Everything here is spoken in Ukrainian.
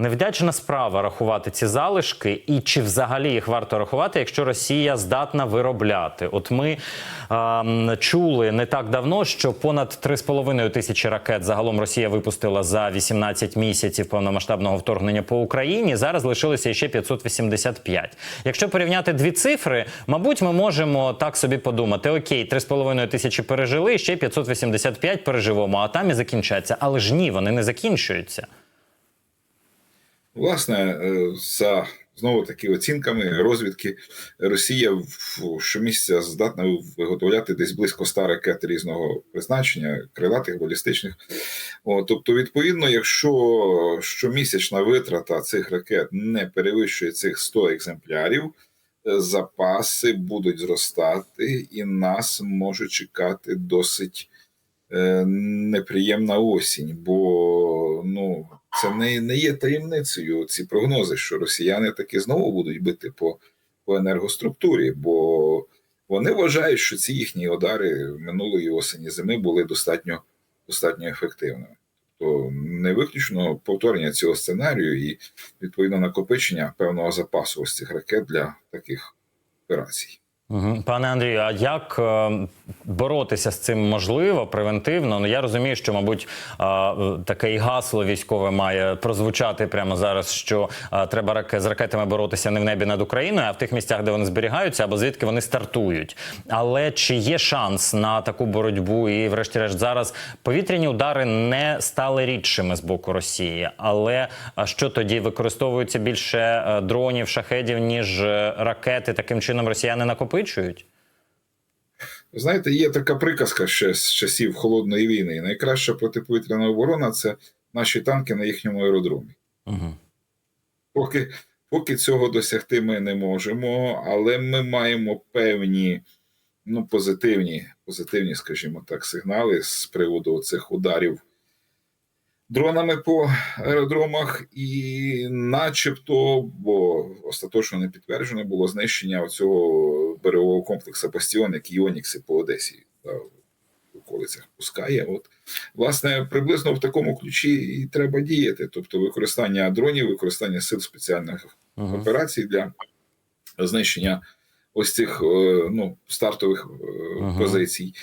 Невдячна справа рахувати ці залишки, і чи взагалі їх варто рахувати, якщо Росія здатна виробляти? От ми ем, чули не так давно, що понад 3,5 тисячі ракет загалом Росія випустила за 18 місяців повномасштабного вторгнення по Україні. Зараз лишилося ще 585. Якщо порівняти дві цифри, мабуть, ми можемо так собі подумати: окей, 3,5 тисячі пережили, ще 585 переживемо, а там і закінчаться. Але ж ні, вони не закінчуються. Власне, е, за знову таки оцінками розвідки, Росія в- щомісяця здатна виготовляти десь близько 100 ракет різного призначення, крилатих, балістичних. О, тобто, відповідно, якщо щомісячна витрата цих ракет не перевищує цих 100 екземплярів, е, запаси будуть зростати, і нас може чекати досить неприємна осінь, бо ну це не, не є таємницею. Ці прогнози, що росіяни таки знову будуть бити по, по енергоструктурі, бо вони вважають, що ці їхні удари минулої осені зими були достатньо достатньо ефективними. То не виключно повторення цього сценарію і відповідно накопичення певного запасу ось цих ракет для таких операцій. Пане Андрію, а як е, боротися з цим можливо превентивно? Ну я розумію, що, мабуть, таке і гасло військове має прозвучати прямо зараз, що треба з ракетами боротися не в небі над Україною, а в тих місцях, де вони зберігаються, або звідки вони стартують. Але чи є шанс на таку боротьбу? І, врешті-решт, зараз повітряні удари не стали рідшими з боку Росії. Але що тоді використовується більше е, дронів, шахедів, ніж е, ракети? Таким чином росіяни накопичують? Знаєте, є така приказка ще з часів холодної війни. Найкраща протиповітряна оборона це наші танки на їхньому аеродромі. Угу. Поки, поки цього досягти ми не можемо, але ми маємо певні ну, позитивні, позитивні, скажімо так, сигнали з приводу цих ударів дронами по аеродромах, і начебто, бо остаточно не підтверджено, було знищення цього берегового комплексу Бастіон, який Онікси по Одесі да, в околицях пускає. От, власне, приблизно в такому ключі і треба діяти. Тобто використання дронів, використання сил спеціальних ага. операцій для знищення ось цих е, ну, стартових е, Ага. позицій.